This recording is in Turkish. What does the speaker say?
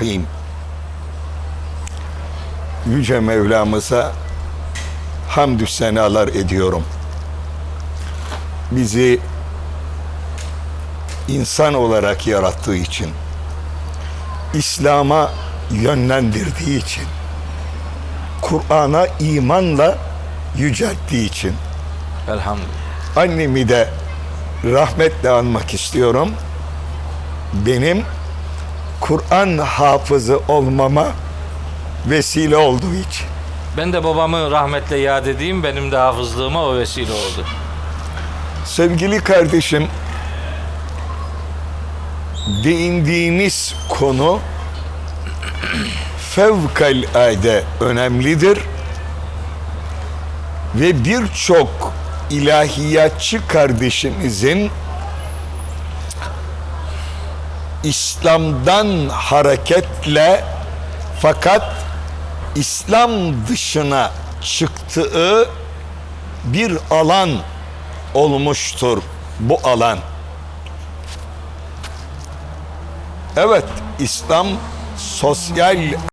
Rahim. Yüce Mevlamıza hamdü senalar ediyorum. Bizi insan olarak yarattığı için, İslam'a yönlendirdiği için, Kur'an'a imanla yücelttiği için, Elhamdülillah. annemi de rahmetle anmak istiyorum. Benim Kur'an hafızı olmama vesile olduğu için. Ben de babamı rahmetle yad edeyim. Benim de hafızlığıma o vesile oldu. Sevgili kardeşim, değindiğiniz konu fevkalade önemlidir ve birçok ilahiyatçı kardeşimizin İslam'dan hareketle fakat İslam dışına çıktığı bir alan olmuştur bu alan. Evet, İslam sosyal